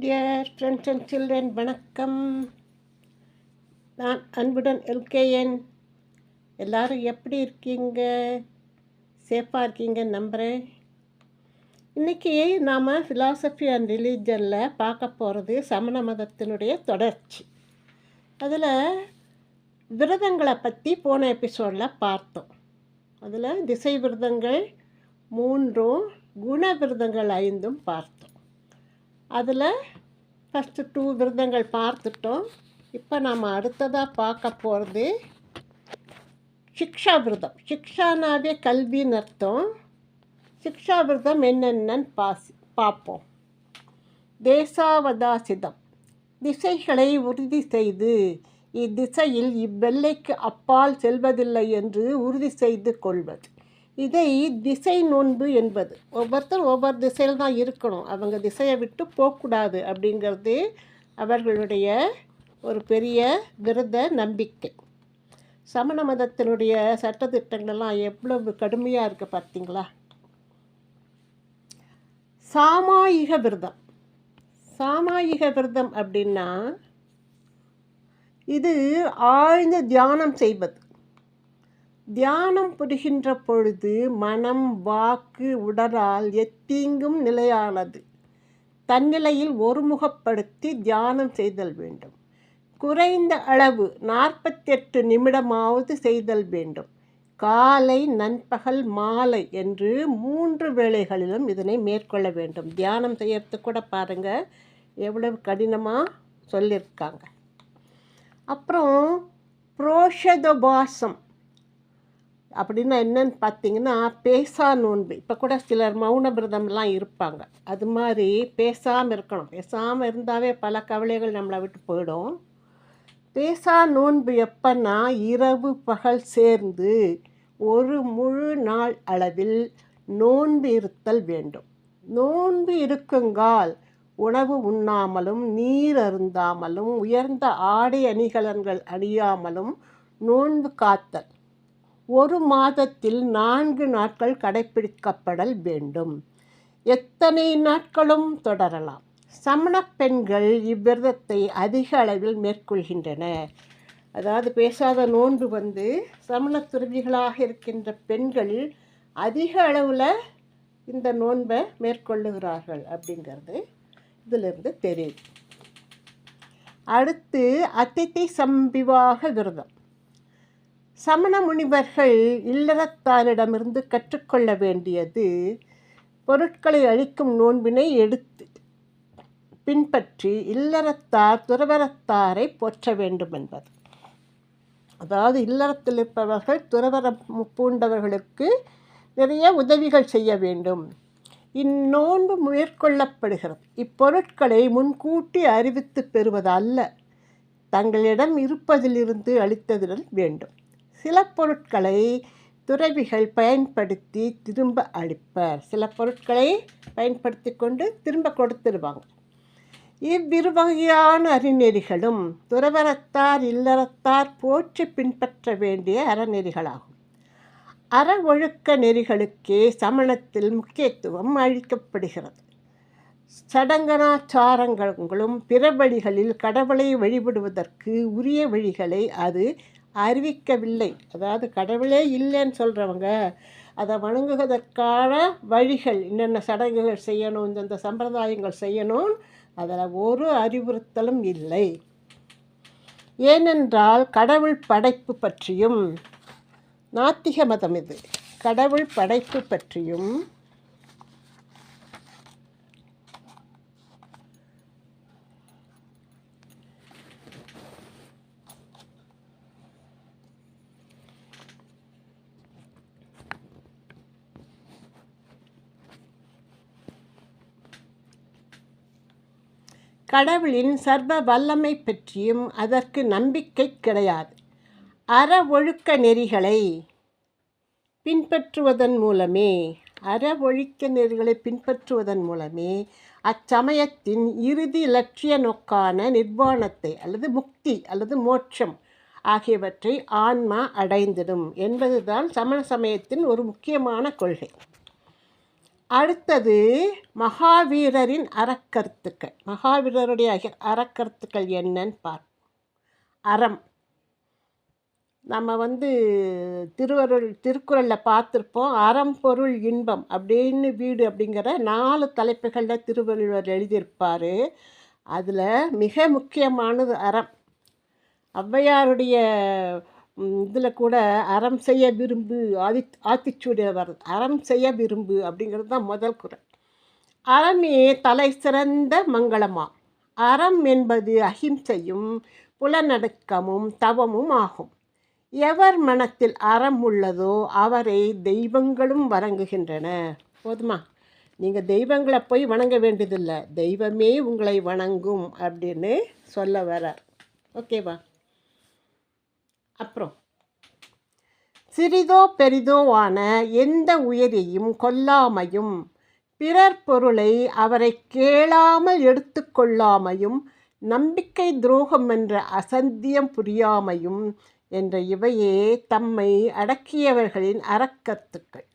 Dear friends and children வணக்கம். நான் அன்புடன் எல்கேஎன். எல்லாரும் எப்படி இருக்கீங்க? சேஃபாக இருக்கீங்கன்னு நம்புகிறேன் இன்றைக்கி நாம் ஃபிலாசபி அண்ட் ரிலீஜனில் பார்க்க போகிறது சமண மதத்தினுடைய தொடர்ச்சி. அதில் விரதங்களை பற்றி போன எபிசோடில் பார்த்தோம். அதில் திசை விரதங்கள் மூன்றும் குண விரதங்கள் ஐந்தும் பார்த்தோம். அதில் ஃபஸ்ட்டு டூ விரதங்கள் பார்த்துட்டோம். இப்போ நாம் அடுத்ததாக பார்க்க போகிறது சிக்ஷா விரதம். சிக்ஷானாவே கல்வின்னு அர்த்தம். சிக்ஷா விரதம் என்னென்னு பாசி பார்ப்போம். தேசாவதாசிதம். திசைகளை உறுதி செய்து இத்திசையில் இவ்வெல்லைக்கு அப்பால் செல்வதில்லை என்று உறுதி செய்து கொள்வது. இதை திசை நோன்பு என்பது. ஒவ்வொருத்தரும் ஒவ்வொரு திசையில் தான் இருக்கணும். அவங்க திசையை விட்டு போகக்கூடாது அப்படிங்கிறது அவர்களுடைய ஒரு பெரிய விரத நம்பிக்கை. சமண மதத்தினுடைய சட்டத்திட்டங்கள்லாம் எவ்வளவு கடுமையாக இருக்குது பார்த்தீங்களா? சாமாயிக விரதம். சாமாயிக விரதம் அப்படின்னா இது ஆழ்ந்த தியானம் செய்வது. தியானம் புரிகின்ற பொழுது மனம் வாக்கு உடலால் எத்தீங்கும் நிலையானது. தன்னிலையில் ஒருமுகப்படுத்தி தியானம் செய்தல் வேண்டும். குறைந்த அளவு நாற்பத்தெட்டு நிமிடமாவது செய்தல் வேண்டும். காலை நண்பகல் மாலை என்று மூன்று வேளைகளிலும் இதனை மேற்கொள்ள வேண்டும். தியானம் செய்யறது கூட பாருங்கள் எவ்வளவு கடினமாக சொல்லியிருக்காங்க அப்புறம் புரோஷதோபாசம். அப்படின்னா என்னன்னு பார்த்தீங்கன்னா பேசா நோன்பு. இப்போ கூட சிலர் மௌன விரதம்லாம் இருப்பாங்க. அது மாதிரி பேசாமல் இருக்கணும். பேசாமல் இருந்தாவே பல கவலைகள் நம்மளை விட்டு போயிடும். பேசா நோன்பு எப்பன்னா இரவு பகல் சேர்ந்து ஒரு முழு நாள் அளவில் நோன்பு இருத்தல் வேண்டும். நோன்பு இருக்குங்கால் உணவு உண்ணாமலும் நீர் அருந்தாமலும் உயர்ந்த ஆடை அணிகலன்கள் அணியாமலும் நோன்பு காத்தல். ஒரு மாதத்தில் நான்கு நாட்கள் கடைப்பிடிக்கப்படல் வேண்டும். எத்தனை நாட்களும் தொடரலாம். சமண பெண்கள் இவ்விரதத்தை அதிக அளவில் மேற்கொள்கின்றனர் அதாவது பேசாத நோன்பு வந்து சமண துறவிகளாக இருக்கின்ற பெண்கள் அதிக அளவில் இந்த நோன்பை மேற்கொள்ளுகிறார்கள் அப்படிங்கிறது இதிலிருந்து தெரியுது. அடுத்து அத்தித்தை சம்பிவாக விரதம். சமண முனிவர்கள் இல்லறத்தாரிடமிருந்து கற்றுக்கொள்ள வேண்டியது பொருட்களை அழிக்கும் நோன்பினை எடுத்து பின்பற்றி இல்லறத்தார் துறவரத்தாரை போற்ற வேண்டும் என்பது அதாவது இல்லறத்தில் இருப்பவர்கள் துறவரம் பூண்டவர்களுக்கு நிறைய உதவிகள் செய்ய வேண்டும். இந்நோன்பு மேற்கொள்ளப்படுகிறது. இப்பொருட்களை முன்கூட்டி அறிவித்து பெறுவதல்ல. தங்களிடம் இருப்பதிலிருந்து அளித்ததுடன் வேண்டும். சில பொருட்களை துறவிகள் பயன்படுத்தி திரும்ப அளிப்பர். சில பொருட்களை பயன்படுத்தி கொண்டு திரும்ப கொடுத்துருவாங்க. இவ்விரு வகையான அறிநெறிகளும் துறவரத்தார் இல்லறத்தார் போற்றி பின்பற்ற வேண்டிய அறநெறிகளாகும். அற ஒழுக்க நெறிகளுக்கே சமணத்தில் முக்கியத்துவம் அளிக்கப்படுகிறது. சடங்கனாச்சாரங்களும் பிற வழிகளில் கடவுளை வழிபடுவதற்கு உரிய வழிகளை அது அறிவிக்கவில்லை. அதாவது கடவுளே இல்லைன்னு சொல்கிறவங்க அதை வணங்குவதற்கான வழிகள் என்னென்ன சடங்குகள் செய்யணும் இந்தந்த சம்பிரதாயங்கள் செய்யணும் அதில் ஒரு அறிவுறுத்தலும் இல்லை. ஏனென்றால் கடவுள் படைப்பு பற்றியும் நாத்திக மதம் இது. கடவுள் படைப்பு பற்றியும் கடவுளின் சர்வ வல்லமை பற்றியும் அதற்கு நம்பிக்கை கிடையாது. அற ஒழுக்க நெறிகளை பின்பற்றுவதன் மூலமே அற ஒழுக்க நெறிகளை பின்பற்றுவதன் மூலமே அச்சமயத்தின் இறுதி இலட்சிய நோக்கான நிர்வாணத்தை அல்லது முக்தி அல்லது மோட்சம் ஆகியவற்றை ஆன்மா அடைந்திடும் என்பதுதான் சமண சமயத்தின் ஒரு முக்கியமான கொள்கை. அடுத்தது மகாவீரரின் அறக்கருத்துக்கள். மகாவீரருடைய அக- அறக்கருத்துக்கள் என்னன்னு பார் அறம். நம்ம வந்து திருவருள் திருக்குறளில் பார்த்துருப்போம் அறம் பொருள் இன்பம் அப்படின்னு வீடு அப்படிங்கிற நாலு தலைப்புகளில் திருவள்ளுவர் எழுதியிருப்பார். அதில் மிக முக்கியமானது அறம். ஔவையாருடைய இதில் கூட அறம் செய்ய விரும்பு ஆதி ஆத்திச்சூடியவர் அறம் செய்ய விரும்பு அப்படிங்கிறது தான் முதல் குரல். அறமே தலை சிறந்த மங்களமா. அறம் என்பது அகிம்சையும் புலநடக்கமும் தவமும் ஆகும். எவர் மனத்தில் அறம் உள்ளதோ அவரை தெய்வங்களும் வணங்குகின்றன. போதுமா? நீங்கள் தெய்வங்களை போய் வணங்க வேண்டியதில்லை. தெய்வமே உங்களை வணங்கும் அப்படின்னு சொல்ல வரார் ஓகேவா? அப்புறம். சிறிதோ பெரிதோ ஆன எந்த உயிரையும் கொல்லாமையும் பிறர் பொருளை அவரை கேளாமல் எடுத்துக்கொள்ளாமையும் நம்பிக்கை துரோகம் என்ற அசந்தியம் புரியாமையும் என்ற இவையே தம்மை அடக்கியவர்களின் அறக்கத்துக்கள்.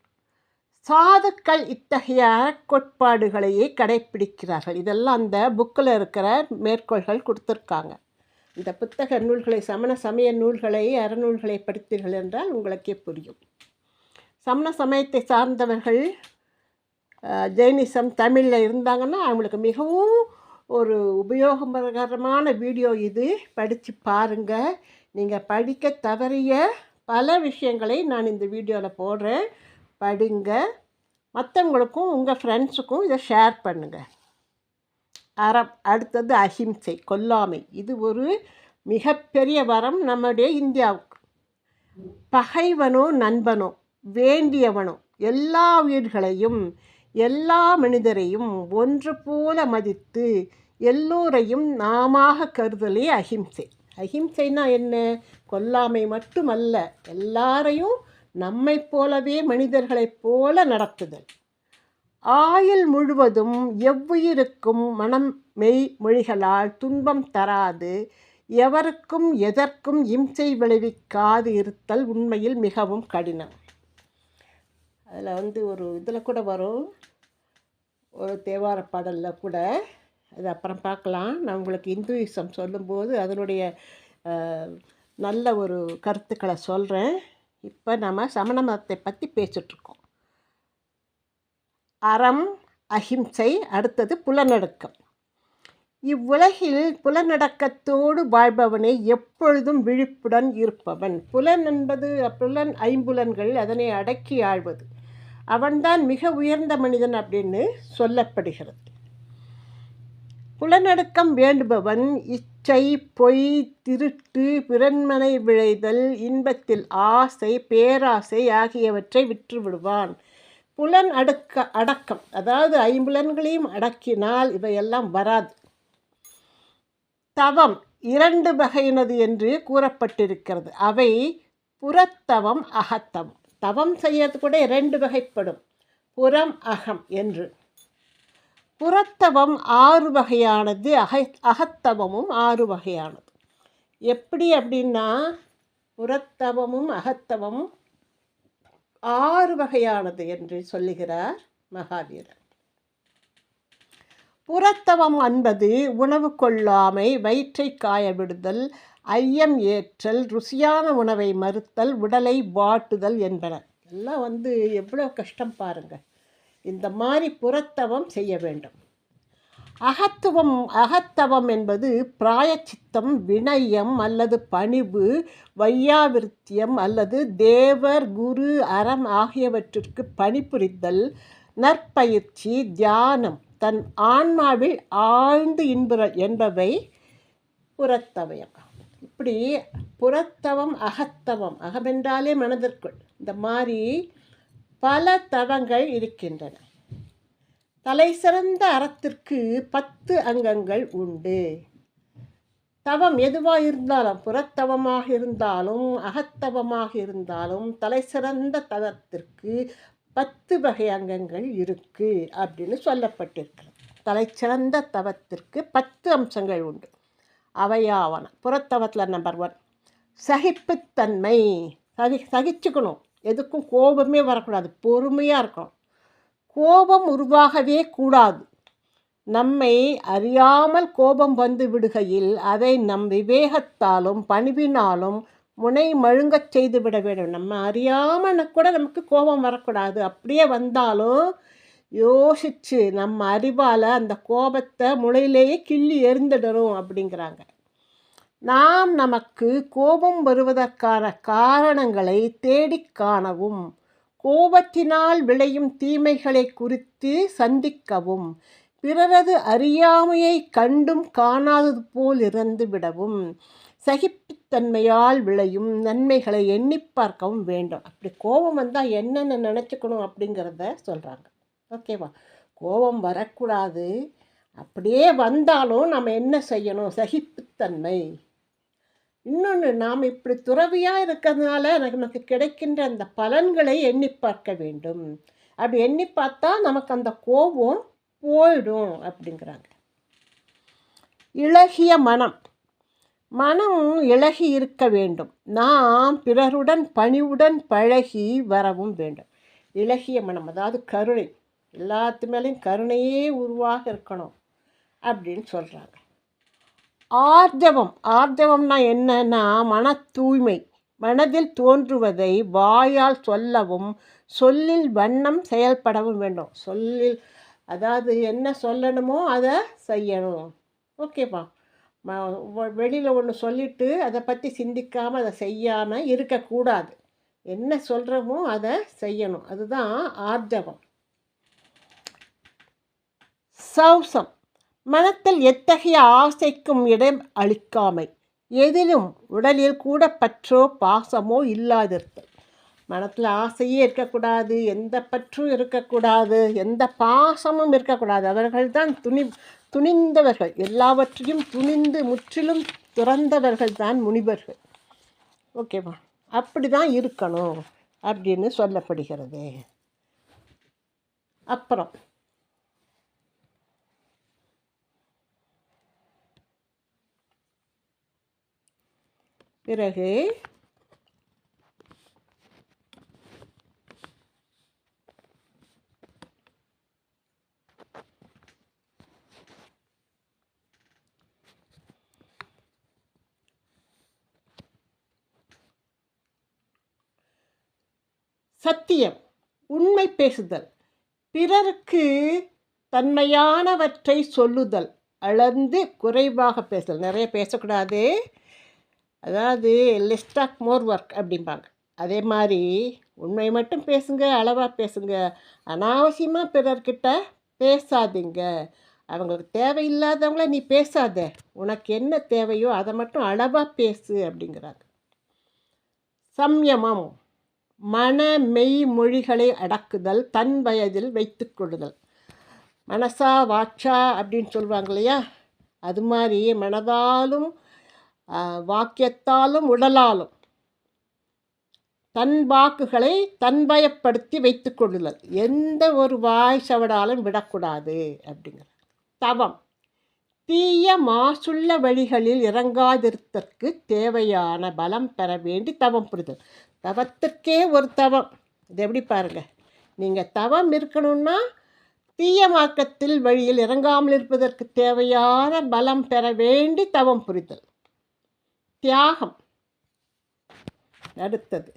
சாதுக்கள் இத்தகைய அறக்கோட்பாடுகளையே கடைப்பிடிக்கிறார்கள். இதெல்லாம் அந்த புக்கில் இருக்கிற மேற்கோள்கள் கொடுத்துருக்காங்க. இந்த புத்தக நூல்களை சமண சமய நூல்களை அறநூல்களை படித்தீர்கள் என்றால் உங்களுக்கே புரியும். சமண சமயத்தை சார்ந்தவர்கள் ஜெயினிசம் தமிழில் இருந்தாங்கன்னா அவங்களுக்கு மிகவும் ஒரு உபயோககரமான வீடியோ இது. படித்து பாருங்கள் நீங்கள் படிக்க தவறிய பல விஷயங்களை நான் இந்த வீடியோவில் போடுறேன். படிங்க. மற்றவங்களுக்கும் உங்கள் ஃப்ரெண்ட்ஸுக்கும் இதை ஷேர் பண்ணுங்கள் அறம் அடுத்தது அஹிம்சை கொல்லாமை. இது ஒரு மிகப்பெரிய வரம் நம்முடைய இந்தியாவுக்கு. பகைவனோ நண்பனோ வேண்டியவனோ எல்லா உயிர்களையும் எல்லா மனிதரையும் ஒன்று போல மதித்து எல்லோரையும் நாமாக கருதலே அஹிம்சை. அஹிம்சைனா என்ன? கொல்லாமை மட்டுமல்ல எல்லாரையும் நம்மைப் போலவே மனிதர்களைப் போல நடத்துதல். ஆயுள் முழுவதும் எவ்வுயிருக்கும் மனம் மெய் மொழிகளால் துன்பம் தராது எவருக்கும் எதற்கும் இம்சை விளைவிக்காது இருத்தல் உண்மையில் மிகவும் கடினம். அதில் வந்து ஒரு இதில் கூட வரும். ஒரு தேவார பாடலில் கூட. அது அப்புறம் பார்க்கலாம். நான் உங்களுக்கு இந்துயிசம் சொல்லும்போது அதனுடைய நல்ல ஒரு கருத்துக்களை சொல்கிறேன் இப்போ நம்ம சமண மதத்தை பற்றி பேசிகிட்ருக்கோம் அறம் அஹிம்சை அடுத்தது புலநடுக்கம். இவ்வுலகில் புலநடக்கத்தோடு வாழ்பவனே எப்பொழுதும் விழிப்புடன் இருப்பவன். புலன் என்பது புலன் ஐம்புலன்கள் அதனை அடக்கி ஆழ்வது. அவன்தான் மிக உயர்ந்த மனிதன் அப்படின்னு சொல்லப்படுகிறது. புலநடுக்கம் வேண்டுபவன் இச்சை பொய் திருட்டு பிறன்மனை விழைதல் இன்பத்தில் ஆசை பேராசை ஆகியவற்றை விற்றுவிடுவான். புலன் அடுக்க அடக்கம். அதாவது ஐம்புலன்களையும் அடக்கினால் இவையெல்லாம் வராது. தவம் இரண்டு வகையினது என்று கூறப்பட்டிருக்கிறது. அவை புறத்தவம் அகத்தவம். தவம் செய்யறது கூட இரண்டு வகைப்படும். புறம் அகம் என்று. புறத்தவம் ஆறு வகையானது அக அகத்தவமும் ஆறு வகையானது. எப்படி அப்படின்னா புறத்தவமும் அகத்தவமும் ஆறு வகையானது என்று சொல்லுகிறார் மகாவீரர். புறத்தவம் என்பது உணவு கொள்ளாமை வயிற்றை காய விடுதல் ஐயம் ஏற்றல் ருசியான உணவை மறுத்தல் உடலை வாட்டுதல் என்பன. எல்லாம் வந்து எவ்வளோ கஷ்டம் பாருங்கள் இந்த மாதிரி புறத்தவம் செய்ய வேண்டும். அகத்துவம் அகத்தவம் என்பது பிராயச்சித்தம் வினயம் அல்லது பணிவு வையாவிருத்தியம் அல்லது தேவர் குரு அறம் ஆகியவற்றிற்கு பணிபுரிதல் நற்பயிற்சி தியானம். தன் ஆன்மாவில் ஆழ்ந்து இன்புறல் என்பவை புறத்தவயம். இப்படி புறத்தவம் அகத்தவம் அகமென்றாலே மனதிற்குள் இந்த மாதிரி பல தவங்கள் இருக்கின்றன. தலை சிறந்த அறத்திற்கு பத்து அங்கங்கள் உண்டு. தவம் எதுவாக இருந்தாலும் புறத்தவமாக இருந்தாலும் அகத்தவமாக இருந்தாலும் தலை சிறந்த தவத்திற்கு பத்து வகை அங்கங்கள் இருக்குது அப்படின்னு சொல்லப்பட்டிருக்கிறது. தலைச்சிறந்த தவத்திற்கு பத்து அம்சங்கள் உண்டு. அவையாவன. புறத்தவத்தில் நம்பர் ஒன் சகிப்புத்தன்மை. சகி சகிச்சுக்கணும். எதுக்கும் கோபமே வரக்கூடாது. பொறுமையாக இருக்கணும். கோபம் உருவாகவே கூடாது. நம்மை அறியாமல் கோபம் வந்து விடுகையில் அதை நம் விவேகத்தாலும் பணிவினாலும் முனை மழுங்கச் செய்து விட வேண்டும். நம்ம அறியாமல் கூட நமக்கு கோபம் வரக்கூடாது. அப்படியே வந்தாலும் யோசித்து நம்ம அறிவால் அந்த கோபத்தை முளையிலேயே கிள்ளி எரிந்துடணும் அப்படிங்கிறாங்க. நாம் நமக்கு கோபம் வருவதற்கான காரணங்களை தேடிக் காணவும் கோபத்தினால் விளையும் தீமைகளை குறித்து சந்திக்கவும் பிறரது அறியாமையை கண்டும் காணாதது போல் இறந்து விடவும் சகிப்புத்தன்மையால் விளையும் நன்மைகளை எண்ணி பார்க்கவும் வேண்டும். அப்படி கோபம் வந்தால் என்னென்ன நினச்சிக்கணும் அப்படிங்கிறத சொல்கிறாங்க ஓகேவா? கோபம் வரக்கூடாது. அப்படியே வந்தாலும் நம்ம என்ன செய்யணும்? சகிப்புத்தன்மை. இன்னொன்று நாம் இப்படி துறவியாக இருக்கிறதுனால நமக்கு கிடைக்கின்ற அந்த பலன்களை எண்ணி பார்க்க வேண்டும். அப்படி எண்ணி பார்த்தா நமக்கு அந்த கோபம் போயிடும் அப்படிங்கிறாங்க. இளகிய மனம். மனம் இழகி இருக்க வேண்டும். நாம் பிறருடன் பணிவுடன் பழகி வரவும் வேண்டும். இலகிய மனம் அதாவது கருணை. எல்லாத்து மேலேயும் கருணையே உருவாக இருக்கணும் அப்படின்னு சொல்கிறாங்க ஆர்ஜவம். ஆர்ஜவம்னா என்னன்னா மன தூய்மை மனதில் தோன்றுவதை வாயால் சொல்லவும் சொல்லில் வண்ணம் செயல்படவும் வேண்டும். சொல்லில் அதாவது என்ன சொல்லணுமோ அதை செய்யணும். ஓகேப்பா வெளியில் ஒன்று சொல்லிவிட்டு அதை பற்றி சிந்திக்காமல் அதை செய்யாமல் இருக்கக்கூடாது. என்ன சொல்கிறோமோ அதை செய்யணும். அதுதான் ஆர்ஜவம். சௌசம். மனத்தில் எத்தகைய ஆசைக்கும் இடம் அளிக்காமை. எதிலும் உடலில் கூட பற்றோ பாசமோ இல்லாதிருத்தல். மனத்தில் ஆசையே இருக்கக்கூடாது எந்த பற்றும் இருக்கக்கூடாது எந்த பாசமும் இருக்கக்கூடாது. அவர்கள் தான் துணி துணிந்தவர்கள். எல்லாவற்றையும் துணிந்து முற்றிலும் துறந்தவர்கள் தான் முனிவர்கள். ஓகேவா? அப்படி தான் இருக்கணும் அப்படின்னு சொல்லப்படுகிறது. அப்புறம். பிறகு சத்தியம் உண்மை பேசுதல். பிறருக்கு தன்மையானவற்றை சொல்லுதல் அளந்து குறைவாக பேசுதல். நிறைய பேசக்கூடாது. அதாவது லிஸ்ட் ஆஃப் மோர் ஒர்க் அப்படிம்பாங்க. அதே மாதிரி உண்மை மட்டும் பேசுங்க அளவாக பேசுங்க. அனாவசியமாக பிறர்கிட்ட பேசாதீங்க. அவங்களுக்கு தேவையில்லாதவங்கள நீ பேசாத. உனக்கு என்ன தேவையோ அதை மட்டும் அளவாக பேசு அப்படிங்கிறாங்க. சம்யமம். மன மெய் மொழிகளை அடக்குதல் தன் வயதில் வைத்து கொள்ளுதல். மனசா வாட்சா அப்படின்னு சொல்லுவாங்க இல்லையா? அது மாதிரி மனதாலும் வாக்கியத்தாலும் உடலாலும். தன் வாக்குகளை தன்வயப்படுத்தி வைத்து கொள்ளுதல். எந்த ஒரு வாய் சவடாலும் விடக்கூடாது அப்படிங்கிற தவம். தீய மாசுள்ள வழிகளில் இறங்காதிருத்தற்கு தேவையான பலம் பெற வேண்டி தவம் புரிதல். தவத்துக்கே ஒரு தவம். இது எப்படி பாருங்கள் நீங்கள் தவம் இருக்கணும்னா தீய மார்க்கத்தில் வழியில் இறங்காமல் இருப்பதற்கு தேவையான பலம் பெற வேண்டி தவம் புரிதல். தியாகம். அடுத்தது.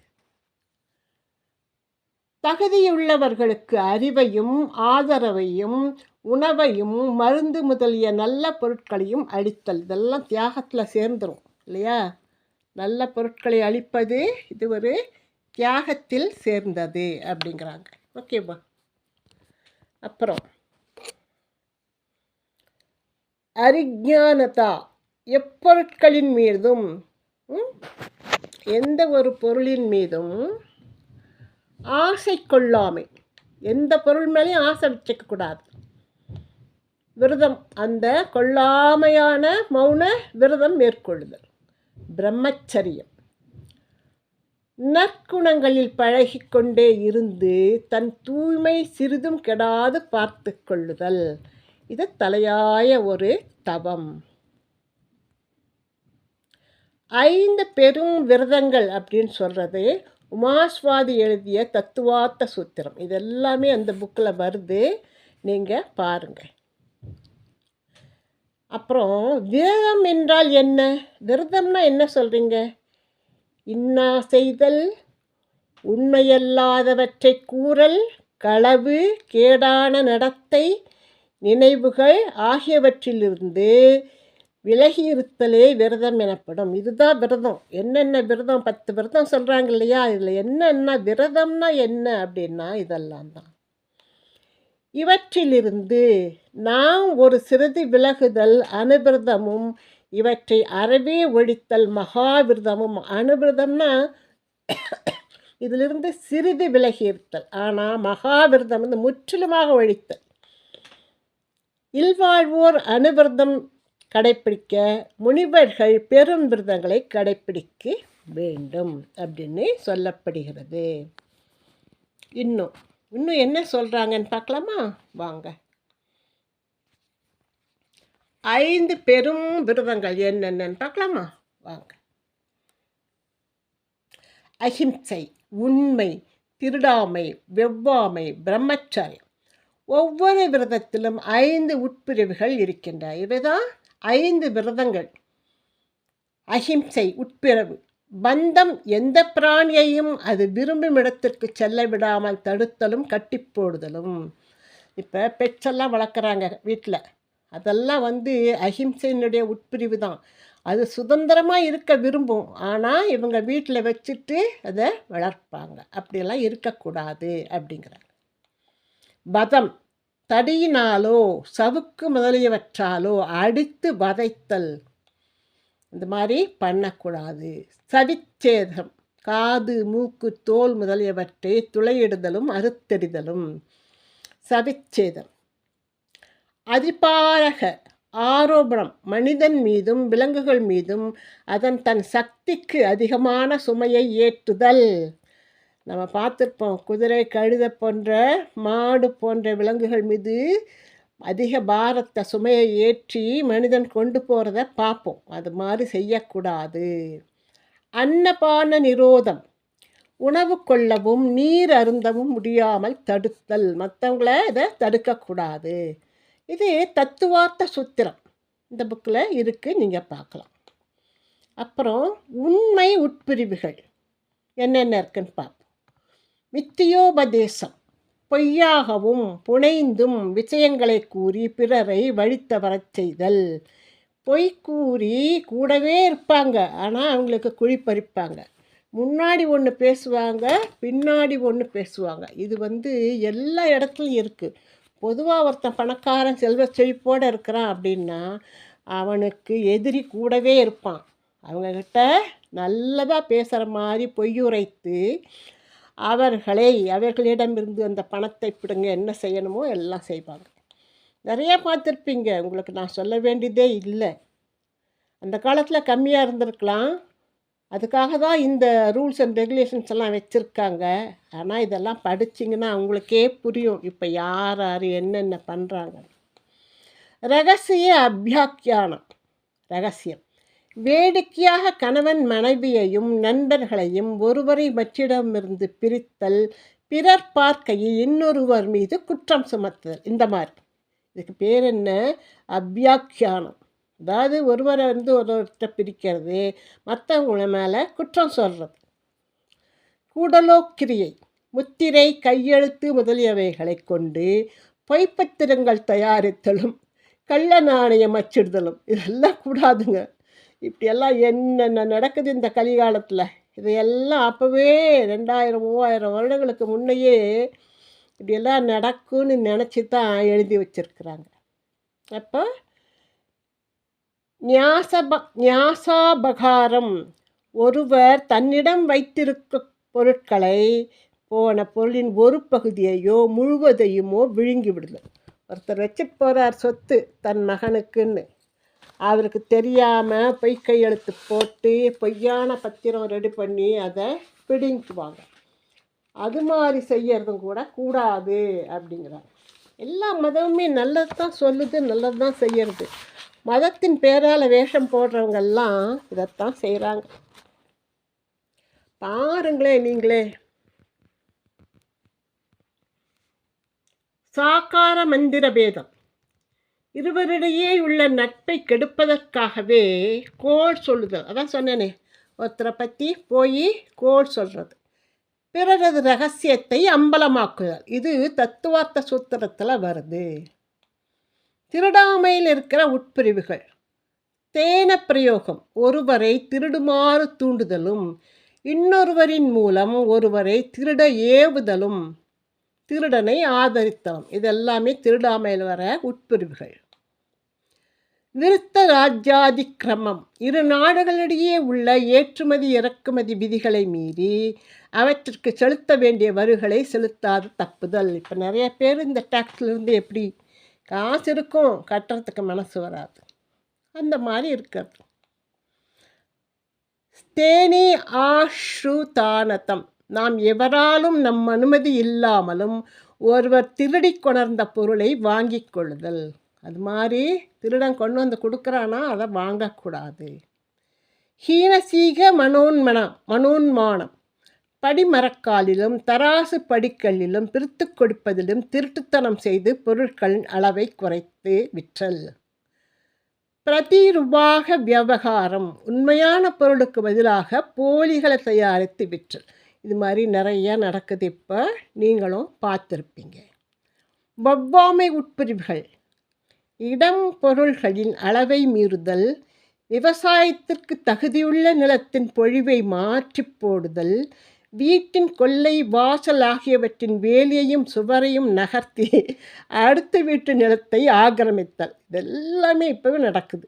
தகுதியுள்ளவர்களுக்கு அறிவையும் ஆதரவையும் உணவையும் மருந்து முதலிய நல்ல பொருட்களையும் அளித்தல். இதெல்லாம் தியாகத்தில் சேர்ந்துடும் இல்லையா? நல்ல பொருட்களை அளிப்பது இது ஒரு தியாகத்தில் சேர்ந்தது அப்படிங்கிறாங்க. ஓகேவா அப்புறம். அரிஜானதா எப்பொருட்களின் மீதும் எந்த ஒரு பொருளின் மீதும் ஆசை கொள்ளாமை. எந்த பொருள் மேலேயும் ஆசை வச்சுக்கக்கூடாது விரதம் அந்த கொள்ளாமையான மௌன விரதம் மேற்கொள்ளுதல். பிரம்மச்சரியம். நற்குணங்களில் பழகிக்கொண்டே இருந்து தன் தூய்மை சிறிதும் கெடாது பார்த்து கொள்ளுதல். இது தலையாய ஒரு தவம். ஐந்து பெரும் விரதங்கள் அப்படின்னு சொல்கிறது உமாஸ்வாதி எழுதிய தத்துவார்த்த சூத்திரம். இது எல்லாமே அந்த புக்கில் வருது. நீங்கள் பாருங்கள் அப்புறம் விரதம் என்றால் என்ன? விரதம்னா என்ன சொல்கிறீங்க இன்னா செய்தல் உண்மையல்லாதவற்றை கூறல் களவு கேடான நடத்தை நினைவுகள் ஆகியவற்றிலிருந்து விலகி இருத்தலே விரதம் எனப்படும். இதுதான் விரதம். என்னென்ன விரதம்? பத்து விரதம் சொல்கிறாங்க இல்லையா இதில் என்னென்ன விரதம்னா என்ன அப்படின்னா இதெல்லாம் தான். இவற்றிலிருந்து நாம் ஒரு சிறிது விலகுதல் அனுபிரதமும் இவற்றை அறவே ஒழித்தல் மகாவிரதமும். அனுபிரதம்னா இதிலிருந்து சிறிது விலகி இருத்தல் ஆனால் மகாவிரதம் வந்து முற்றிலுமாக ஒழித்தல். இல்வாழ்வோர் அனுவிரதம் கடைப்பிடிக்க முனிவர்கள் பெரும் விரதங்களை கடைப்பிடிக்க வேண்டும் அப்படின்னு சொல்லப்படுகிறது. இன்னும் இன்னும் என்ன சொல்கிறாங்கன்னு பார்க்கலாமா? வாங்க. ஐந்து பெரும் விரதங்கள் என்னென்னு பார்க்கலாமா? வாங்க. அஹிம்சை உண்மை திருடாமை வெவ்வாமை பிரம்மச்சாரியம் ஒவ்வொரு விரதத்திலும் ஐந்து உட்பிரிவுகள் இருக்கின்றன. இவைதான் ஐந்து விரதங்கள். அஹிம்சை உட்பிரவு பந்தம் எந்த பிராணியையும் அது விரும்பும் இடத்திற்கு செல்ல விடாமல் தடுத்தலும் கட்டி போடுதலும். இப்போ பெட்ஸெல்லாம் வளர்க்குறாங்க வீட்டில் அதெல்லாம் வந்து அஹிம்சையினுடைய உட்பிரிவு தான். அது சுதந்திரமாக இருக்க விரும்பும். ஆனால் இவங்க வீட்டில் வச்சுட்டு அதை வளர்ப்பாங்க. அப்படியெல்லாம் இருக்கக்கூடாது அப்படிங்கிறாங்க. பதம் தடியினாலோ சவுக்கு முதலியவற்றாலோ அடித்து வதைத்தல். இந்த மாதிரி பண்ணக்கூடாது. சவிச்சேதம் காது மூக்கு தோல் முதலியவற்றை துளையிடுதலும் அறுத்தெறிதலும். சவிச்சேதம் அதிபாரக ஆரோபணம் மனிதன் மீதும் விலங்குகள் மீதும் அதன் தன் சக்திக்கு அதிகமான சுமையை ஏற்றுதல். நம்ம பார்த்துருப்போம் குதிரை கழுத போன்ற மாடு போன்ற விலங்குகள் மீது அதிக பாரத்தை சுமையை ஏற்றி மனிதன் கொண்டு போகிறத பார்ப்போம். அது மாதிரி செய்யக்கூடாது. அன்னபான நிரோதம். உணவு கொள்ளவும் நீர் அருந்தவும் முடியாமல் தடுத்தல். மற்றவங்கள இதை தடுக்கக்கூடாது. இது தத்துவார்த்த சுத்திரம். இந்த புக்கில் இருக்குது நீங்கள் பார்க்கலாம். அப்புறம் உண்மை உட்பிரிவுகள். என்னென்ன இருக்குன்னு பார்ப்போம். மித்தியோபதேசம். பொய்யாகவும் புனைந்தும் விஷயங்களை கூறி பிறரை வழித்தவரச் செய்தல். பொய் கூறி கூடவே இருப்பாங்க. ஆனால் அவங்களுக்கு குழி பறிப்பாங்க. முன்னாடி ஒன்று பேசுவாங்க பின்னாடி ஒன்று பேசுவாங்க. இது வந்து எல்லா இடத்துலையும் இருக்குது பொதுவாக ஒருத்தன் பணக்காரன் செல்வ செழிப்போடு இருக்கிறான் அப்படின்னா அவனுக்கு எதிரி கூடவே இருப்பான். அவங்கக்கிட்ட நல்லதாக பேசுகிற மாதிரி பொய்யுரைத்து அவர்களை அவர்களிடமிருந்து அந்த பணத்தை பிடுங்க என்ன செய்யணுமோ எல்லாம் செய்வாங்க. நிறையா பார்த்துருப்பீங்க. உங்களுக்கு நான் சொல்ல வேண்டியதே இல்லை. அந்த காலத்தில் கம்மியாக இருந்திருக்கலாம். அதுக்காக தான் இந்த ரூல்ஸ் அண்ட் ரெகுலேஷன்ஸ் எல்லாம் வச்சுருக்காங்க. ஆனால் இதெல்லாம் படிச்சிங்கன்னா அவங்களுக்கே புரியும். இப்போ யார் யார் என்னென்ன பண்ணுறாங்க ரகசிய அபியாக்கியானம் ரகசியம். வேடிக்கையாக கணவன் மனைவியையும் நண்பர்களையும் ஒருவரை மற்றிடமிருந்து பிரித்தல் பிறர் பார்க்கையில் இன்னொருவர் மீது குற்றம் சுமத்துதல். இந்த மாதிரி. இதுக்கு பேர் என்ன? அபியாக்கியானம் அதாவது ஒருவரை வந்து ஒருவர்கிட்ட பிரிக்கிறது மற்றவங்கள மேலே குற்றம் சொல்கிறது கூடலோக்கிரியை முத்திரை கையெழுத்து முதலியவைகளை கொண்டு பொய்ப்பத்திரங்கள் தயாரித்தலும் கள்ள நாணயம் அச்சிடுதலும். இதெல்லாம் கூடாதுங்க. இப்படியெல்லாம் என்னென்ன நடக்குது இந்த கலிகாலத்தில்? இதையெல்லாம் அப்போவே ரெண்டாயிரம் மூவாயிரம் வருடங்களுக்கு முன்னையே இப்படியெல்லாம் நடக்கும்னு நினச்சி தான் எழுதி வச்சுருக்குறாங்க. அப்போ ஞாசப ஞாசாபகாரம். ஒருவர் தன்னிடம் வைத்திருக்க பொருட்களை போன பொருளின் ஒரு பகுதியையோ முழுவதையுமோ விழுங்கி விடுதல். ஒருத்தர் வச்சுட்டு போகிறார் சொத்து தன் மகனுக்குன்னு. அவருக்கு தெரியாமல் பொய் கையெழுத்து போட்டு பொய்யான பத்திரம் ரெடி பண்ணி அதை பிடிங்குவாங்க அது மாதிரி செய்யறதும் கூட கூடாது அப்படிங்கிறாங்க எல்லா மதமுமே நல்லது தான் சொல்லுது நல்லது தான் செய்யறது. மதத்தின் பேரால் வேஷம் போடுறவங்கெல்லாம் இதைத்தான் செய்கிறாங்க பாருங்களேன் நீங்களே. சாக்கார மந்திர பேதம். இருவரிடையே உள்ள நட்பை கெடுப்பதற்காகவே கோள் சொல்லுதல் அதான் சொன்னேனே ஒருத்தரை பற்றி போய் கோள் சொல்கிறது பிறரது ரகசியத்தை அம்பலமாக்குதல். இது தத்துவார்த்த சூத்திரத்தில் வருது. திருடாமையில் இருக்கிற உட்பிரிவுகள். தேன பிரயோகம். ஒருவரை திருடுமாறு தூண்டுதலும் இன்னொருவரின் மூலம் ஒருவரை திருட ஏவுதலும் திருடனை ஆதரித்தலும். இதெல்லாமே திருடாமையில் வர உட்பிரிவுகள். நிறுத்த ராஜ்யாதி இரு நாடுகளிடையே உள்ள ஏற்றுமதி இறக்குமதி விதிகளை மீறி அவற்றிற்கு செலுத்த வேண்டிய வரிகளை செலுத்தாது தப்புதல். இப்போ நிறைய பேர் இந்த டேக்ஸ்லேருந்து எப்படி காசு இருக்கும் கட்டுறதுக்கு மனசு வராது. அந்த மாதிரி இருக்கிறது. ஸ்தேனி ஆஷ்ருதானதம் நாம் எவராலும் நம் அனுமதி இல்லாமலும் ஒருவர் திருடி கொணர்ந்த பொருளை வாங்கி கொள்ளுதல். அது மாதிரி திருடன் கொண்டு வந்து கொடுக்குறானா அதை வாங்கக்கூடாது. ஹீனசீக மனோன்மனம் மனோன்மானம். படிமரக்காலிலும் தராசு படிக்கல்லிலும் பிரித்து கொடுப்பதிலும் திருட்டுத்தனம் செய்து பொருட்களின் அளவை குறைத்து விற்றல். பிரதிருபாக விவகாரம் உண்மையான பொருளுக்கு பதிலாக போலிகளை தயாரித்து விற்றல். இது மாதிரி நிறைய நடக்குது இப்போ. நீங்களும் பார்த்துருப்பீங்க. வவ்வாமை உட்பிரிவுகள். இடம் பொருள்களின் அளவை மீறுதல் விவசாயத்திற்கு தகுதியுள்ள நிலத்தின் பொழிவை மாற்றி போடுதல் வீட்டின் கொல்லை வாசல் ஆகியவற்றின் வேலியையும் சுவரையும் நகர்த்தி அடுத்த வீட்டு நிலத்தை ஆக்கிரமித்தல். இதெல்லாமே இப்போவே நடக்குது.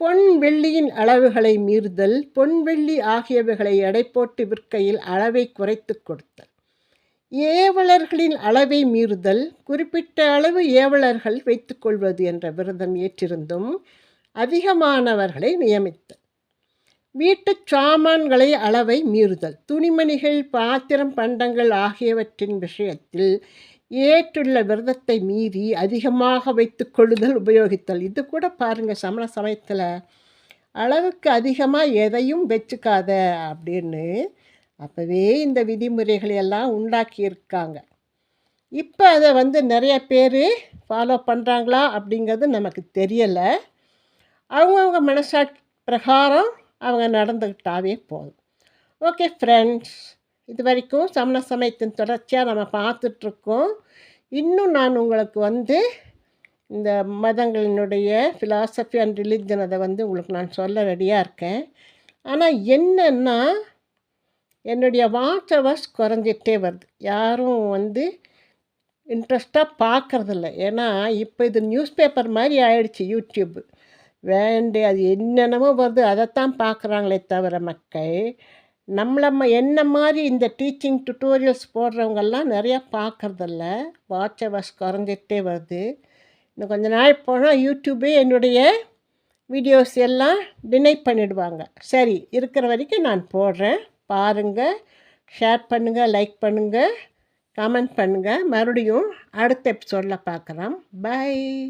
பொன் வெள்ளியின் அளவுகளை மீறுதல் பொன் வெள்ளி ஆகியவைகளை எடை போட்டு விற்கையில் அளவை குறைத்து கொடுத்தல். ஏவலர்களின் அளவை மீறுதல் குறிப்பிட்ட அளவு ஏவலர்கள் வைத்துக்கொள்வது என்ற விரதம் ஏற்றிருந்தும் அதிகமானவர்களை நியமித்தல். வீட்டு சாமான்களை அளவை மீறுதல் துணிமணிகள் பாத்திரம் பண்டங்கள் ஆகியவற்றின் விஷயத்தில் ஏற்றுள்ள விரதத்தை மீறி அதிகமாக வைத்து கொள்ளுதல் உபயோகித்தல். இது கூட பாருங்கள் சமண சமயத்தில் அளவுக்கு அதிகமாக எதையும் வச்சுக்காத அப்படின்னு அப்போவே இந்த விதிமுறைகளை எல்லாம் உண்டாக்கியிருக்காங்க. இப்போ அதை வந்து நிறைய பேர் ஃபாலோ பண்ணுறாங்களா அப்படிங்கிறது நமக்கு தெரியலை. அவங்கவுங்க மனசாட்சி பிரகாரம் அவங்க நடந்துக்கிட்டாவே போதும். ஓகே ஃப்ரெண்ட்ஸ் இது வரைக்கும் சமண சமயத்தின் தொடர்ச்சியாக நம்ம பார்த்துட்ருக்கோம். இன்னும் நான் உங்களுக்கு வந்து இந்த மதங்களினுடைய ஃபிலாசபி அண்ட் ரிலிஜன் அதை வந்து உங்களுக்கு நான் சொல்ல ரெடியாக இருக்கேன். ஆனால் என்னென்னா என்னுடைய வாட்ச் அவர்ஸ் குறைஞ்சிட்டே வருது. யாரும் வந்து இன்ட்ரெஸ்ட்டாக பார்க்குறதில்ல ஏன்னா இப்போ இது நியூஸ் பேப்பர் மாதிரி ஆயிடுச்சு யூடியூப்பு வேண்டு அது என்னென்னமோ வருது அதைத்தான் பார்க்குறாங்களே தவிர மக்கள் நம்மள என்ன மாதிரி இந்த டீச்சிங் டுட்டோரியல்ஸ் போடுறவங்கெல்லாம் நிறையா பார்க்குறதில்ல வாட்ச் அவர்ஸ் குறைஞ்சிட்டே வருது. இன்னும் கொஞ்ச நாள் போனால் யூடியூபே என்னுடைய வீடியோஸ் எல்லாம் டினை பண்ணிடுவாங்க. சரி இருக்கிற வரைக்கும் நான் போடுறேன். பாருங்கள் ஷேர் பண்ணுங்கள் லைக் பண்ணுங்கள் கமெண்ட் பண்ணுங்கள் மறுபடியும் அடுத்த எபிசோடில் பார்க்குறோம் பை